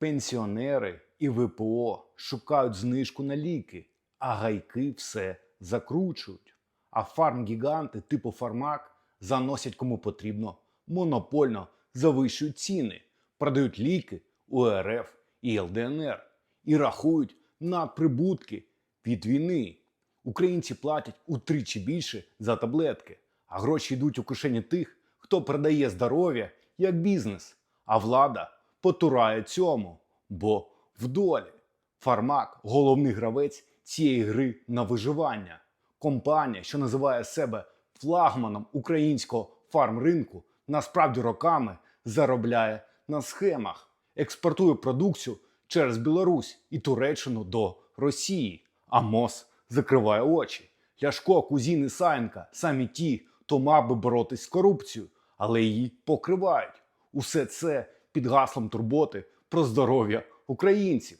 Пенсіонери і ВПО шукають знижку на ліки, а гайки все закручують. А фармгіганти типу Фармак заносять кому потрібно, монопольно завищують ціни, продають ліки у РФ і ЛДНР і рахують надприбутки від війни. Українці платять утричі більше за таблетки, а гроші йдуть у кишені тих, хто продає здоров'я як бізнес, а влада потурає цьому, бо в долі. Фармак головний гравець цієї гри на виживання. Компанія, що називає себе флагманом українського фармринку, насправді роками заробляє на схемах, експортує продукцію через Білорусь і Туреччину до Росії. А МОЗ закриває очі. Ляшко, Кузін і Саєнка самі ті, хто мав би боротись з корупцією, але її покривають. Усе це під гаслом турботи про здоров'я українців.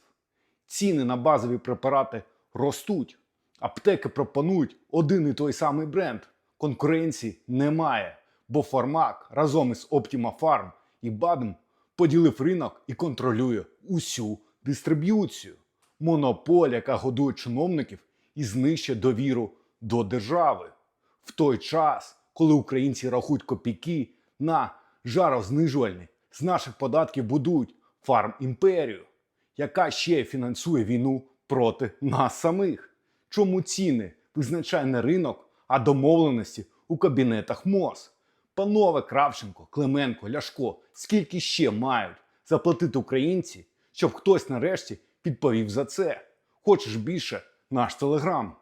Ціни на базові препарати ростуть. Аптеки пропонують один і той самий бренд. Конкуренції немає, бо Фармак разом із Optima Farm і Бадм поділив ринок і контролює усю дистриб'юцію. Монополь, яка годує чиновників і знищує довіру до держави. В той час, коли українці рахують копійки на жарознижувальні, з наших податків будують фарм-імперію, яка ще фінансує війну проти нас самих. Чому ціни визначає не ринок, а домовленості у кабінетах МОЗ? Панове Кравченко, Клименко, Ляшко, скільки ще мають заплатити українці, щоб хтось нарешті відповів за це? Хочеш більше? Наш телеграм.